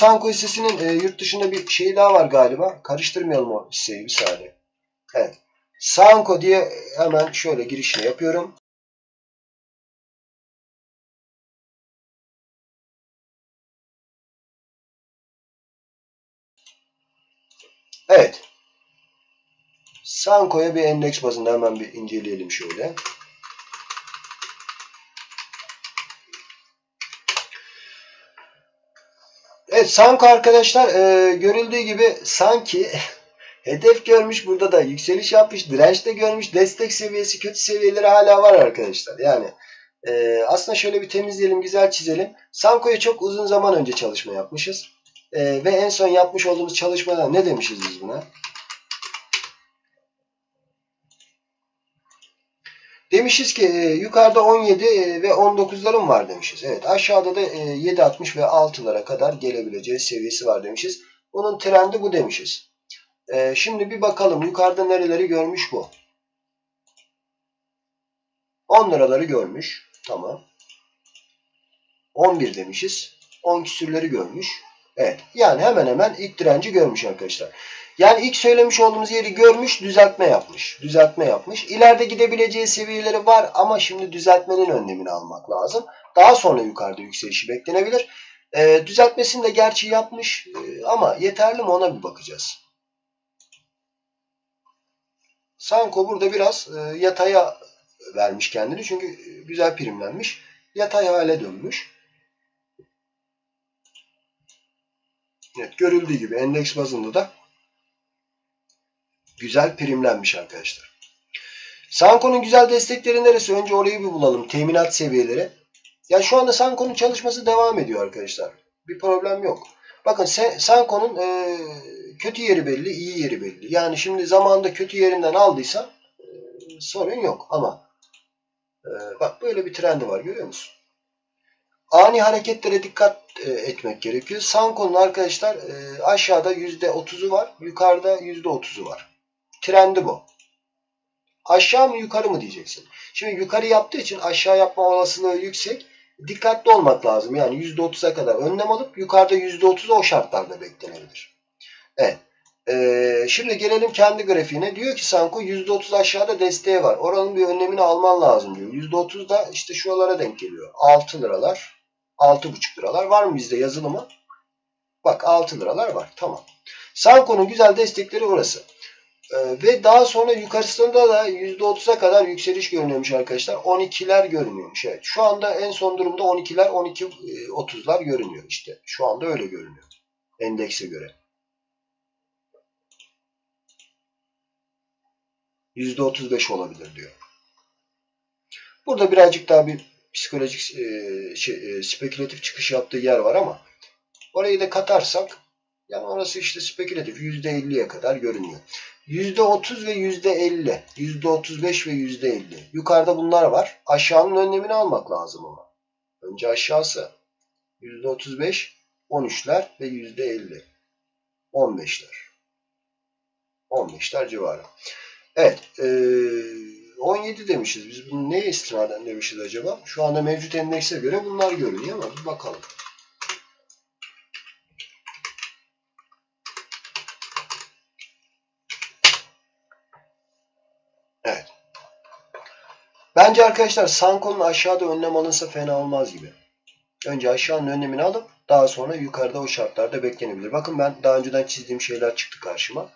Sanko hissesinin e, yurt dışında bir şeyi daha var galiba. Karıştırmayalım o hisseyi bir saniye. Evet. Sanko diye hemen şöyle girişini yapıyorum. Evet. Sanko'ya bir endeks bazında hemen bir inceleyelim şöyle. Evet Sanko arkadaşlar e, görüldüğü gibi sanki hedef görmüş burada da yükseliş yapmış direnç de görmüş destek seviyesi kötü seviyeleri hala var arkadaşlar. Yani e, aslında şöyle bir temizleyelim güzel çizelim. Sanko'ya çok uzun zaman önce çalışma yapmışız. E, ve en son yapmış olduğumuz çalışmada ne demişiz biz buna? Demişiz ki e, yukarıda 17 e, ve 19'ların var demişiz. Evet aşağıda da e, 7.60 ve 6'lara kadar gelebileceği seviyesi var demişiz. Bunun trendi bu demişiz. E, şimdi bir bakalım yukarıda nereleri görmüş bu. 10 liraları görmüş. Tamam. 11 demişiz. 10 küsürleri görmüş. Evet. Yani hemen hemen ilk direnci görmüş arkadaşlar. Yani ilk söylemiş olduğumuz yeri görmüş, düzeltme yapmış. Düzeltme yapmış. İleride gidebileceği seviyeleri var ama şimdi düzeltmenin önlemini almak lazım. Daha sonra yukarıda yükselişi beklenebilir. Ee, düzeltmesini de gerçi yapmış ee, ama yeterli mi ona bir bakacağız. Sanko burada biraz e, yataya vermiş kendini çünkü güzel primlenmiş. Yatay hale dönmüş. Evet görüldüğü gibi endeks bazında da güzel primlenmiş arkadaşlar. Sanko'nun güzel destekleri neresi? Önce orayı bir bulalım. Teminat seviyeleri. Ya şu anda Sanko'nun çalışması devam ediyor arkadaşlar. Bir problem yok. Bakın Sanko'nun e, kötü yeri belli, iyi yeri belli. Yani şimdi zamanında kötü yerinden aldıysa e, sorun yok ama e, bak böyle bir trendi var görüyor musun? ani hareketlere dikkat e, etmek gerekiyor. Sanko'nun arkadaşlar e, aşağıda %30'u var. Yukarıda %30'u var. Trendi bu. Aşağı mı yukarı mı diyeceksin. Şimdi yukarı yaptığı için aşağı yapma olasılığı yüksek. Dikkatli olmak lazım. Yani %30'a kadar önlem alıp yukarıda %30'u o şartlarda beklenebilir. Evet. Ee, şimdi gelelim kendi grafiğine. Diyor ki Sanko %30 aşağıda desteği var. Oranın bir önlemini alman lazım diyor. %30 da işte şuralara denk geliyor. 6 liralar. 6,5 liralar. Var mı bizde yazılı mı? Bak 6 liralar var. Tamam. Sanko'nun güzel destekleri orası. Ee, ve daha sonra yukarısında da %30'a kadar yükseliş görünüyormuş arkadaşlar. 12'ler görünüyormuş. Evet. Şu anda en son durumda 12'ler 12-30'lar görünüyor işte. Şu anda öyle görünüyor. Endekse göre. %35 olabilir diyor. Burada birazcık daha bir psikolojik e, şey, e, spekülatif çıkış yaptığı yer var ama orayı da katarsak yani orası işte spekülatif %50'ye kadar görünüyor. %30 ve %50, %35 ve %50. Yukarıda bunlar var. Aşağının önlemini almak lazım ama. Önce aşağısı. %35, 13'ler ve %50. 15'ler. 15'ler civarı. Evet. Ee, 17 demişiz. Biz bunu neye istinaden demişiz acaba? Şu anda mevcut endekse göre bunlar görünüyor ama bir bakalım. Evet. Bence arkadaşlar Sanko'nun aşağıda önlem alınsa fena olmaz gibi. Önce aşağının önlemini alıp daha sonra yukarıda o şartlarda beklenebilir. Bakın ben daha önceden çizdiğim şeyler çıktı karşıma.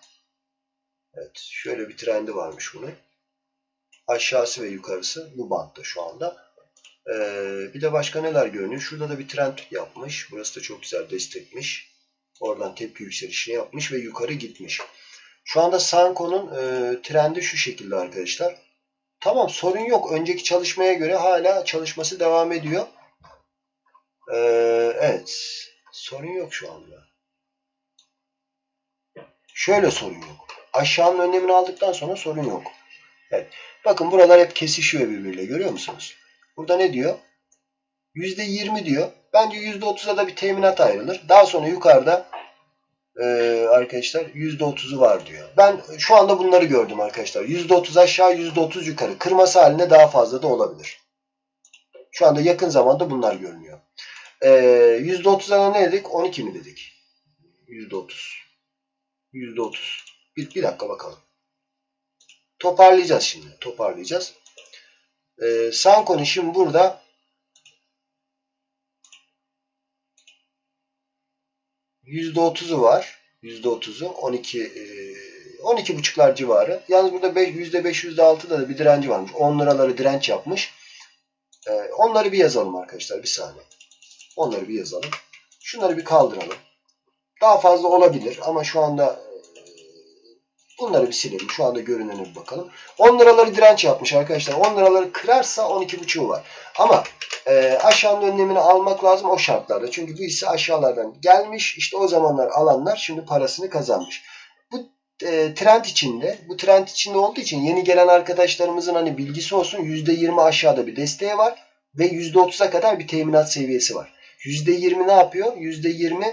Evet. Şöyle bir trendi varmış bunun aşağısı ve yukarısı bu bantta şu anda. Ee, bir de başka neler görünüyor? Şurada da bir trend yapmış. Burası da çok güzel destekmiş. Oradan tepki yükselişini yapmış ve yukarı gitmiş. Şu anda Sanko'nun e, trendi şu şekilde arkadaşlar. Tamam sorun yok. Önceki çalışmaya göre hala çalışması devam ediyor. Ee, evet. Sorun yok şu anda. Şöyle sorun yok. Aşağının önlemini aldıktan sonra sorun yok. Evet. Bakın buralar hep kesişiyor birbiriyle görüyor musunuz? Burada ne diyor? %20 diyor. Bence %30'a da bir teminat ayrılır. Daha sonra yukarıda e, arkadaşlar %30'u var diyor. Ben şu anda bunları gördüm arkadaşlar. %30 aşağı %30 yukarı. Kırması haline daha fazla da olabilir. Şu anda yakın zamanda bunlar görünüyor. Ee, %30'a ne dedik? 12 mi dedik? %30. %30. Bir, bir dakika bakalım. Toparlayacağız şimdi. Toparlayacağız. Ee, Sanko'nun şimdi burada %30'u var. %30'u 12 e, 12 buçuklar civarı. Yalnız burada 5, %5 %6'da da bir direnci varmış. 10 liraları direnç yapmış. Ee, onları bir yazalım arkadaşlar. Bir saniye. Onları bir yazalım. Şunları bir kaldıralım. Daha fazla olabilir ama şu anda e, bunları bir silelim. Şu anda görünene bir bakalım. 10 liraları direnç yapmış arkadaşlar. 10 liraları kırarsa 12,5'u var. Ama e, aşağının önlemini almak lazım o şartlarda. Çünkü bu hisse aşağılardan gelmiş. İşte o zamanlar alanlar şimdi parasını kazanmış. Bu e, trend içinde, bu trend içinde olduğu için yeni gelen arkadaşlarımızın hani bilgisi olsun %20 aşağıda bir desteği var ve %30'a kadar bir teminat seviyesi var. %20 ne yapıyor? %20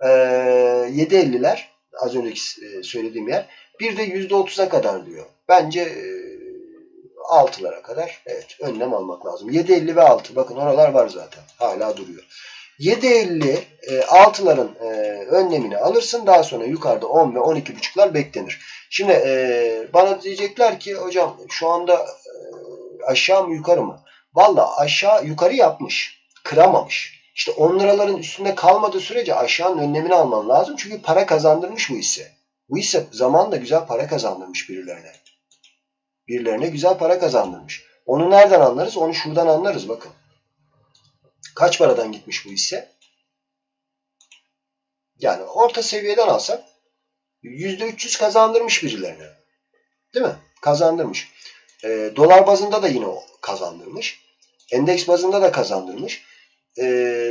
e, 7.50'ler az önceki e, söylediğim yer. Bir de %30'a kadar diyor. Bence e, 6'lara kadar evet önlem almak lazım. 7.50 ve 6 bakın oralar var zaten. Hala duruyor. 7.50 e, 6'ların e, önlemini alırsın. Daha sonra yukarıda 10 ve 12.5'lar beklenir. Şimdi e, bana diyecekler ki hocam şu anda e, aşağı mı yukarı mı? Valla aşağı yukarı yapmış. Kıramamış. İşte 10 liraların üstünde kalmadığı sürece aşağının önlemini alman lazım. Çünkü para kazandırmış bu hisse. Bu hisse zamanla güzel para kazandırmış birilerine. Birilerine güzel para kazandırmış. Onu nereden anlarız? Onu şuradan anlarız bakın. Kaç paradan gitmiş bu hisse? Yani orta seviyeden alsak %300 kazandırmış birilerine. Değil mi? Kazandırmış. E, dolar bazında da yine kazandırmış. Endeks bazında da kazandırmış. E,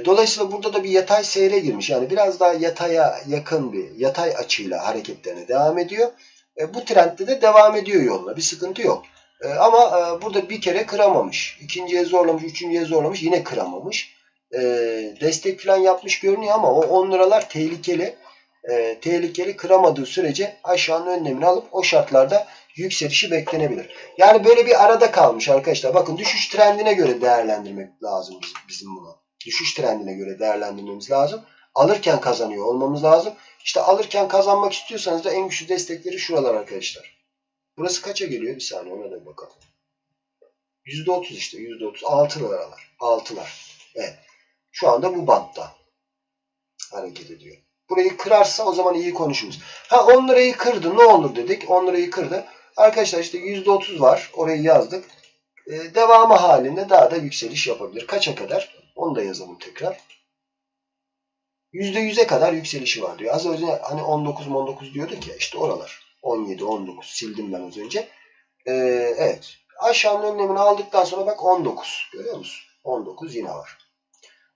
dolayısıyla burada da bir yatay seyre girmiş. Yani biraz daha yataya yakın bir yatay açıyla hareketlerine devam ediyor. E, bu trendde de devam ediyor yoluna. Bir sıkıntı yok. E, ama e, burada bir kere kıramamış. İkinciye zorlamış, üçüncüye zorlamış. Yine kıramamış. E, destek falan yapmış görünüyor ama o 10 liralar tehlikeli. E, tehlikeli kıramadığı sürece aşağının önlemini alıp o şartlarda yükselişi beklenebilir. Yani böyle bir arada kalmış arkadaşlar. Bakın düşüş trendine göre değerlendirmek lazım bizim bunu. Düşüş trendine göre değerlendirmemiz lazım. Alırken kazanıyor olmamız lazım. İşte alırken kazanmak istiyorsanız da en güçlü destekleri şuralar arkadaşlar. Burası kaça geliyor? Bir saniye ona da bakalım. %30 işte %30. 6 liralar. 6'lar. Evet. Şu anda bu bantta hareket ediyor. Burayı kırarsa o zaman iyi konuşuruz. Ha 10 lirayı kırdı. Ne olur dedik. 10 lirayı kırdı. Arkadaşlar işte %30 var. Orayı yazdık. Ee, devamı halinde daha da yükseliş yapabilir. Kaça kadar? Onu da yazalım tekrar. %100'e kadar yükselişi var diyor. Az önce hani 19 19 diyorduk ya işte oralar. 17 19 sildim ben az önce. Ee, evet. Aşağının önlemini aldıktan sonra bak 19. Görüyor musun? 19 yine var.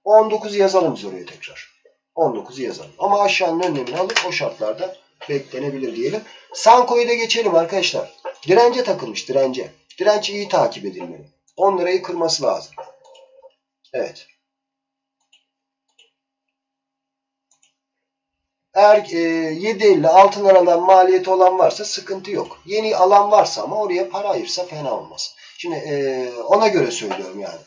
19 yazalım biz oraya tekrar. 19'u yazalım. Ama aşağının önlemini alıp o şartlarda beklenebilir diyelim. Sanko'yu da geçelim arkadaşlar. Dirence takılmış dirence. Direnç iyi takip edilmeli. 10 lirayı kırması lazım. Evet. Eğer e, 7.50 altın liradan maliyeti olan varsa sıkıntı yok. Yeni alan varsa ama oraya para ayırsa fena olmaz. Şimdi e, ona göre söylüyorum yani.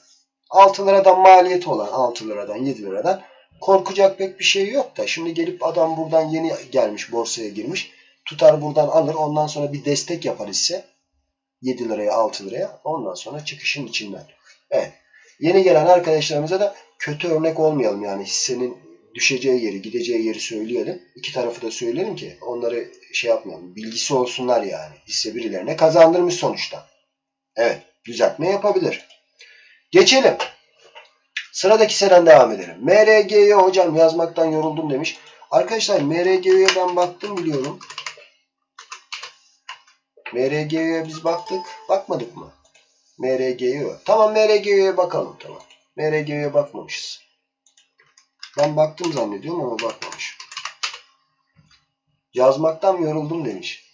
6 liradan maliyeti olan 6 liradan 7 liradan korkacak pek bir şey yok da şimdi gelip adam buradan yeni gelmiş borsaya girmiş tutar buradan alır ondan sonra bir destek yapar ise 7 liraya 6 liraya ondan sonra çıkışın içinden. Evet. Yeni gelen arkadaşlarımıza da kötü örnek olmayalım yani hissenin düşeceği yeri gideceği yeri söyleyelim. İki tarafı da söyleyelim ki onları şey yapmayalım. Bilgisi olsunlar yani. Hisse birilerine kazandırmış sonuçta. Evet. Düzeltme yapabilir. Geçelim. Sıradaki seren devam edelim. MRG'ye hocam yazmaktan yoruldum demiş. Arkadaşlar MRG'ye ben baktım biliyorum. MRG'ye biz baktık. Bakmadık mı? MRG'ye Tamam MRG'ye bakalım. Tamam. MRG'ye bakmamışız. Ben baktım zannediyorum ama bakmamışım. Yazmaktan yoruldum demiş.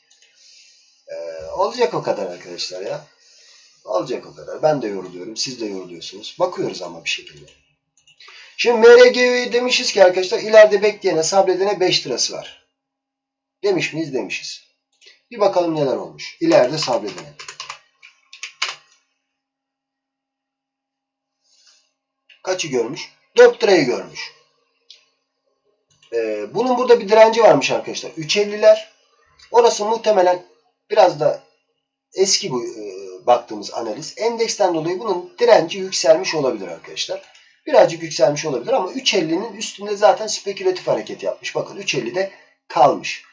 Ee, olacak o kadar arkadaşlar ya. Olacak o kadar. Ben de yoruluyorum. Siz de yoruluyorsunuz. Bakıyoruz ama bir şekilde. Şimdi MRG'ye demişiz ki arkadaşlar ileride bekleyene sabredene 5 lirası var. Demiş miyiz? Demişiz. Bir bakalım neler olmuş. İleride sabredene. Kaçı görmüş? 4 lirayı görmüş. Ee, bunun burada bir direnci varmış arkadaşlar. 3.50'ler. Orası muhtemelen biraz da eski bu e, baktığımız analiz. Endeksten dolayı bunun direnci yükselmiş olabilir arkadaşlar. Birazcık yükselmiş olabilir ama 3.50'nin üstünde zaten spekülatif hareket yapmış. Bakın 3.50'de kalmış.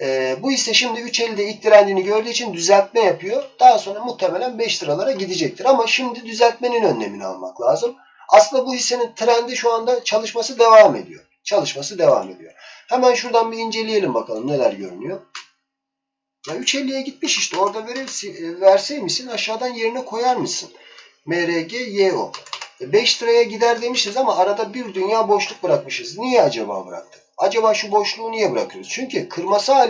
Ee, bu ise şimdi 3.50'de ilk direncini gördüğü için düzeltme yapıyor. Daha sonra muhtemelen 5 liralara gidecektir. Ama şimdi düzeltmenin önlemini almak lazım. Aslında bu hissenin trendi şu anda çalışması devam ediyor. Çalışması devam ediyor. Hemen şuradan bir inceleyelim bakalım neler görünüyor. Ya 3.50'ye gitmiş işte. Orada verseymişsin aşağıdan yerine koyar mısın? MRG, YO. 5 liraya gider demişiz ama arada bir dünya boşluk bırakmışız. Niye acaba bıraktık? Acaba şu boşluğu niye bırakıyoruz? Çünkü kırması